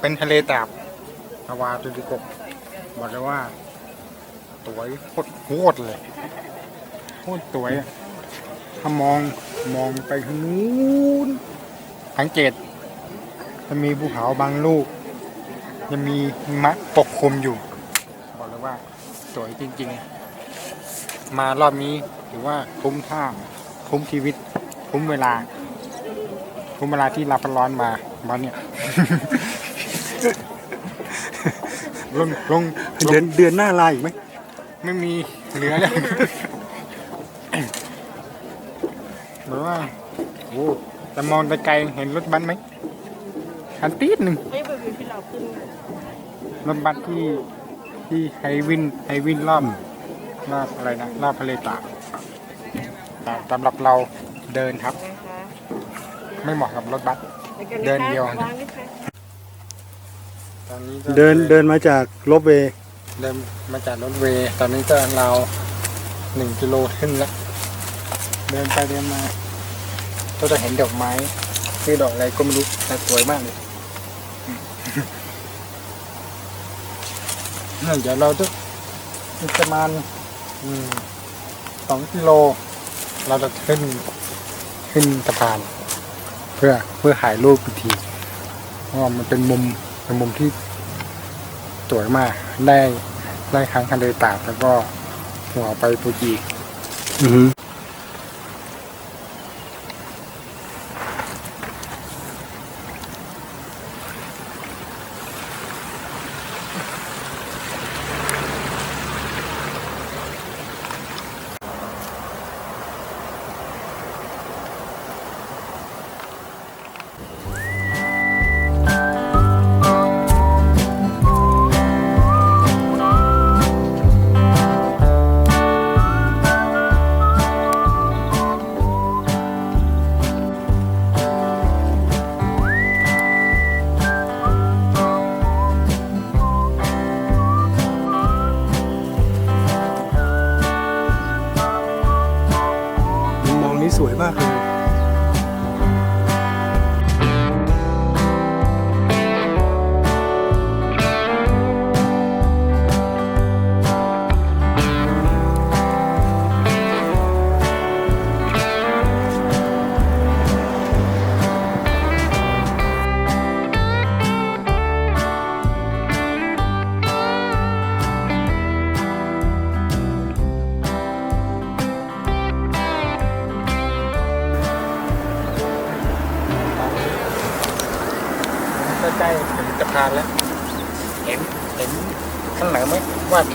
เป็นทะเลตราบนาวาตุลิโกะบอกเลยว่าสวยโคตรโคตรเลยโคตรสวยถ้ามองมองไปทางนู้นสังเกตจะมีภูเขาบางลูกยังมีมะปกคลุมอยู่ บอกเลยว่าสวยจริง ๆ มารอบนี้ถือว่าคุ้มท่าคุ้มชีวิต คุ้มเวลา คุ้มเวลาที่รับร้อนมามาเนี่ย ลงลงลเดืองนเดือนหน้าลาอีกไหมไม่มีเหลือเลยเหมือนว่าโอ้แต่มองไกลๆเห็นรถบัสไหมคันตีดหนึ่งไม่เป็นวิวที่เราขึ้นมารถบัสที่ที่ไฮวินไฮวินรอบรอบอะไรนะรอบทะเลตากแต่สำหรับเราเดินครับนะคะไม่เหมาะกับรถบัสไปกันเดินเดียววางนิดนึงต อนนี้ก็เดินเดินมาจากลบเวย์เดินมาจากรถเวย์ตอนนี้ก็เราวหนึ่งกิโลขึ้นแล้ว เดินไปเดินมา ก็จะเห็นดอกไม้คือดอกอะไรก็ไม่รู้แต่สวยมากเลยนั่นเดี๋ยวเราจะอีกประมาณอืมสองกิโล เราจะขึ้นขึ้นสะพาน เพื่อเพื่อถ่ายรูปอีกทีเพราะว่ามันเป็นมุมเป็นมุมที่ สวยมาก ได้ได้ครั้งทะเลตากแล้วก็หัวไปปูจิอือ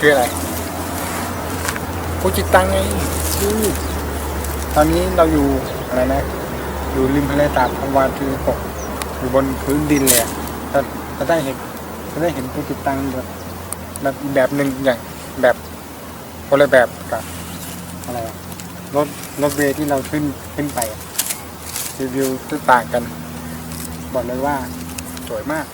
คืออะไรฟูจิตังไงดูตอนนี้เราอยู่อะไรนะ อยู่ริมทะเลตากพังวานคือปกอยู่บนพื้นดินเลยอะจะจะได้เห็นจะได้เห็นฟูจิตังแบบแบบแบบหนึ่งอย่างแบบคนละแบบกับอะไรรถรถเวย์ที่เราขึ้นขึ้นไปรีวิวต่างกัน บอกเลยว่าสวยมาก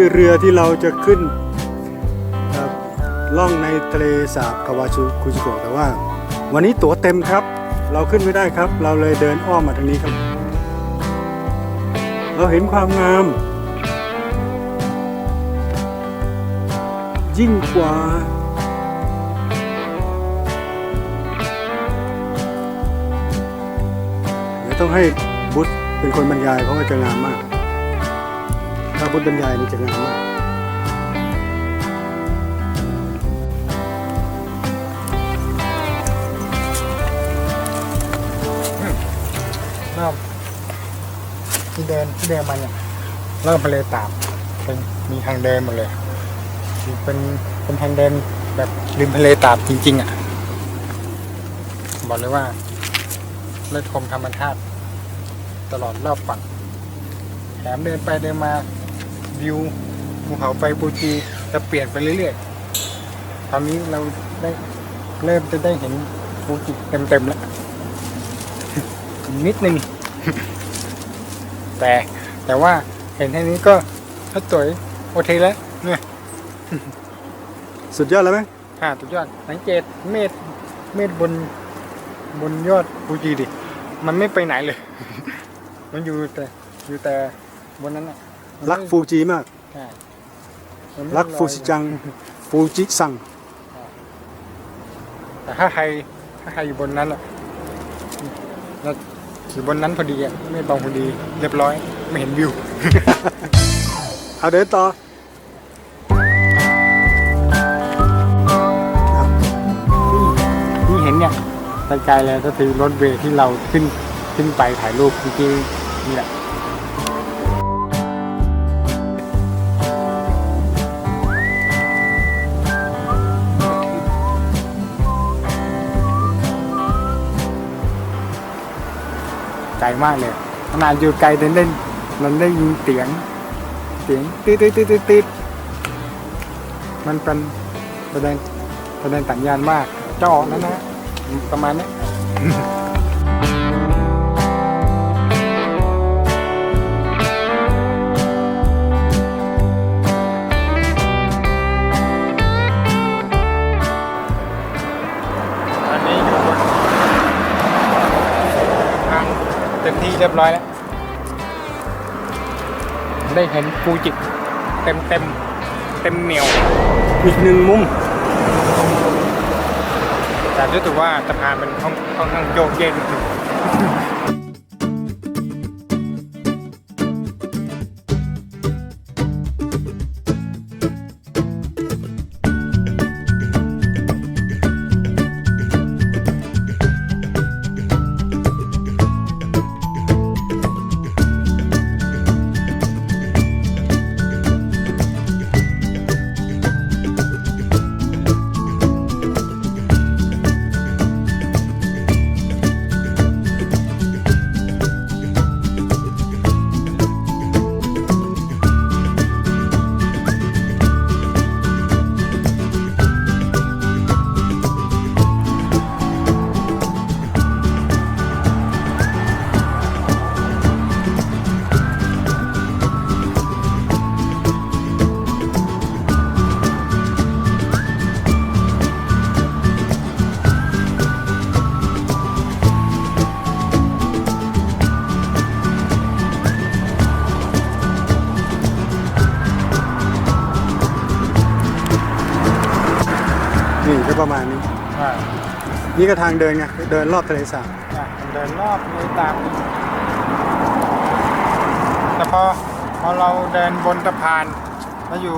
คือเรือที่เราจะขึ้นล่องในทะเลสาบคาวาชูคุจิโกะแต่ว่า วันนี้ตั๋วเต็มครับ เราขึ้นไม่ได้ครับ เราเลยเดินอ้อมมาทางนี้ครับ เราเห็นความงาม ยิ่งกว่าเดี๋ยต้องให้บุ๊ทเป็นคนบรรยายเพราะว่าจะงามมาก ถ้าพุทธบรรยายนี่จะงามมากรอบที่เดินที่เดินมาเนี่ยรอบทะเลตากเป็นมีทางเดินหมดเลย เป็นเป็นทางเดินแบบริมทะเลตากจริง ๆ อะ บอกเลยว่าเลือชมธรรมชาติตลอดรอบฝั่งแถมเดินไปเดินมา วิวภูเขาไฟฟูจิจะเปลี่ยนไปเรื่อยๆ ตอนนี้เราได้เริ่มจะได้เห็นฟูจิเต็มๆแล้วนิดนึง แต่แต่ว่าเห็นแค่นี้ก็ก็สวยโอเคแล้วเนี่ยสุดยอดแล้วไหมอ่าสุดยอดสังเกตเมฆเมฆบนบนยอดฟูจิดิ มันไม่ไปไหนเลย มันอยู่แต่อยู่แต่บนนั้นอะมันไม่ รักฟูจิมาก ใช่มันไม่รักลอยฟูจิจัง ฟูจิซัง แต่ถ้าใครถ้าใครอยู่บนนั้นอะแล้วอยู่บนนั้นพอดีอะเมฆบังพอดี เรียบร้อย ไม่เห็นวิว เอาเดินต่อที่เห็นเนี่ยไกลๆเลยก็คือรถเวย์ที่เราขึ้นขึ้นไปถ่ายรูปเมื่อกี้นี่แหละ ใจมากเลยขนาดอยู่ไกลแต่เล่นมันได้ยินเสียงเสียงตืดตืดตืดตืดตืดมันเป็นแสดงแสดงสัญญาณมากเจ้าออกนะนะประมาณนี้ ต็มที่เรียบร้อยแล้ว ได้เห็นฟูจิเต็มเต็มเต็มเหนียว อีกหนึ่งมุมแต่รู้สึกว่าสะพานมันค่อนข้างโยกเย็นดนึง ก็ทางเดินไงเดินรอบทะเลสาบเดินรอบเลยตามแต่พอพอเราเดินบนสะพานแล้วอยู่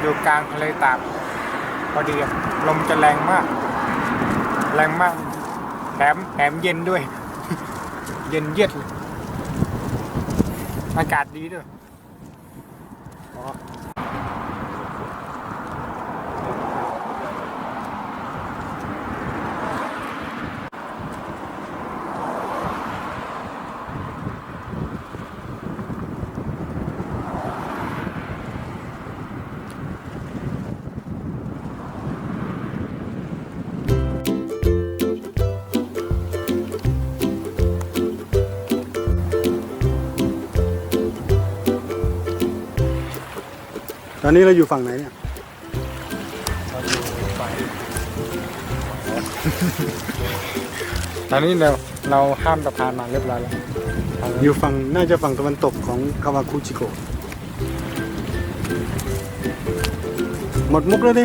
อยู่กลางทะเลตากพอดีอะลมจะแรงมาก แรงมากแถมแถมเย็นด้วย เย็นเยียดเลยอากาศดีด้วย อนนี้เราอยู่ฝั่งไหนเนี่ยเราอยู่ฝ่ายตอนนี้เราเราข้ามสะพานมาเรียบร้อยแล้วอยู่ฝั่งน่าจะฝั่งตะวันตกของคาวาคุจิโกะหมดมุกแล้วดิ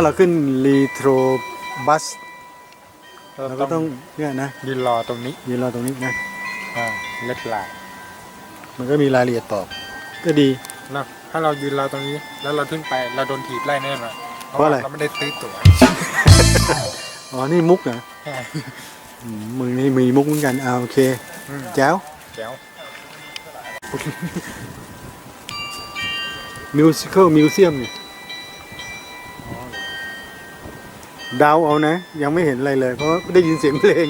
าเราขึ้นรีโทรบัสเราเราก็ก็ต้ต้อองงเนี่ยนะยืนรอตรงนี้ยืนรอตรงนี้นะอ่าเล็ดลายมันก็มีรายละเอียดตอบก็ดีนะถ้าเรายืนรอตรงนี้ แล้วเราขึ้นไปเราโดนถีบไล่แน่นอนเพราะอะไรเราไม่ได้ซื้อตั๋วอ๋อนี่มุกเหรอใช่อืมมึงนี่มีมุกเหมือนกันอ่าโอเคอืมแจ๋วแจ๋วมิวสิค l มิวเซียมเดาเอานะ ยังไม่เห็นอะไรเลย เพราะได้ยินเสียงเพลง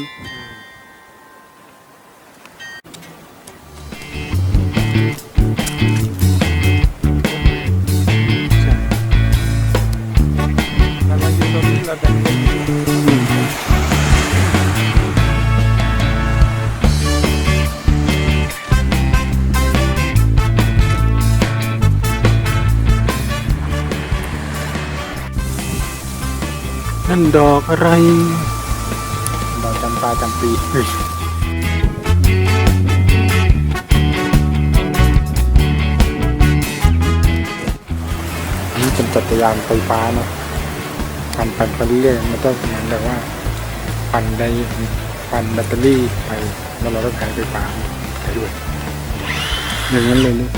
แล้วเรายืนตรงนี้เราจะเห็น นั่นดอกอะไร ดอกจำปาจำปีนนี้เป็นจักรยานไฟฟ้าเนาะปั่นปั่นไปเรื่อยมันต้องเหมือนแบบว่า ปั่นได้ปั่นแบตเตอรี่ไปแล้วเราก็ใช้ไฟฟ้าไปด้วยอย่างนั้นเลยนี่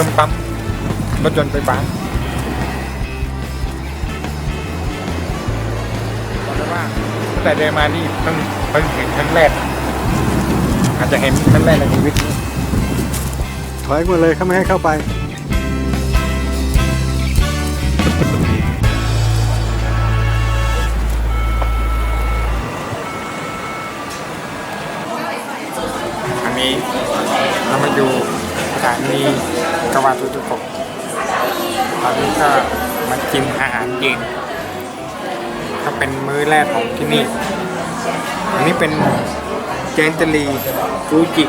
พิ่มปั๊มรถยนต์ไฟฟ้าบอกเลยว่าตั้งแต่เดินมานี่เพิ่งเพิ่งเห็นครั้งแรก อาจจะเห็นครั้งแรกในชีวิตถอยมาเลยเขาไม่ให้เข้าไปอันนี้เรามาดูสถานี กาวาตุตุโกะตอนนี้ก็มากินอาหารเย็นก็เป็นมื้อแรกของที่นี่ อันนี้เป็นแกงตะลีฟูจิ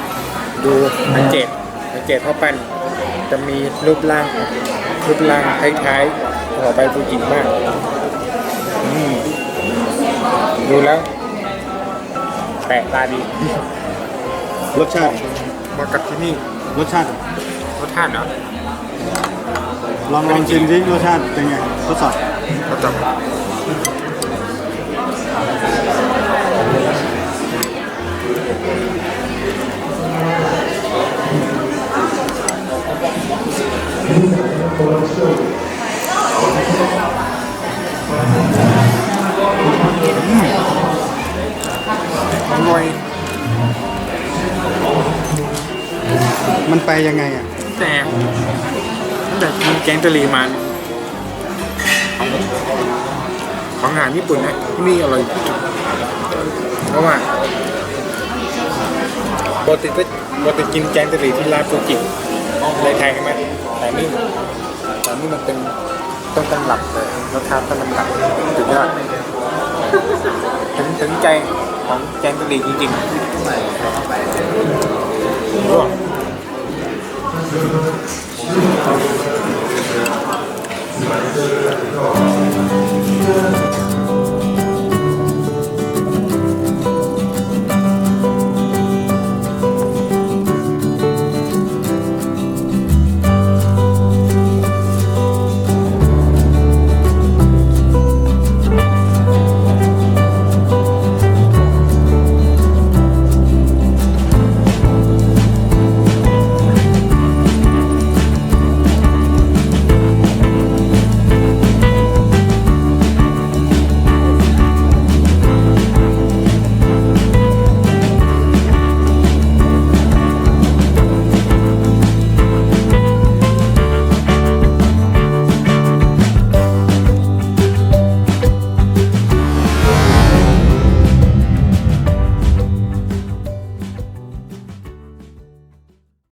ดูสังเกตสังเกตเพราะปั้นจะมีรูปร่างรูปร่างคล้ายๆหัวใบฟูจิมากอืมดูแล้วแปลกตาดี รสชาติเหมาะกับที่นี่ รสชาติ รสชาติเหรอลองลองชิมสิรสชาติเป็นไงทดสอบรสจับอร่อยมันไปยังไงอะ แต่ตั้งแต่กินแกงกะหรี่มาของของอาหารญี่ปุ่นนะที่นี่อร่อยเพราะว่าปกติก็ปกติกินแกงกะหรี่ที่ร้านฟูจิในไทยใช่ไหมแต่นี่แต่นี่มันเป็นต้นตำรับเลยรสชาติต้นตำรับสุดยอดถึงถึงใจของแกงกะหรี่จริงๆ ร่วงอ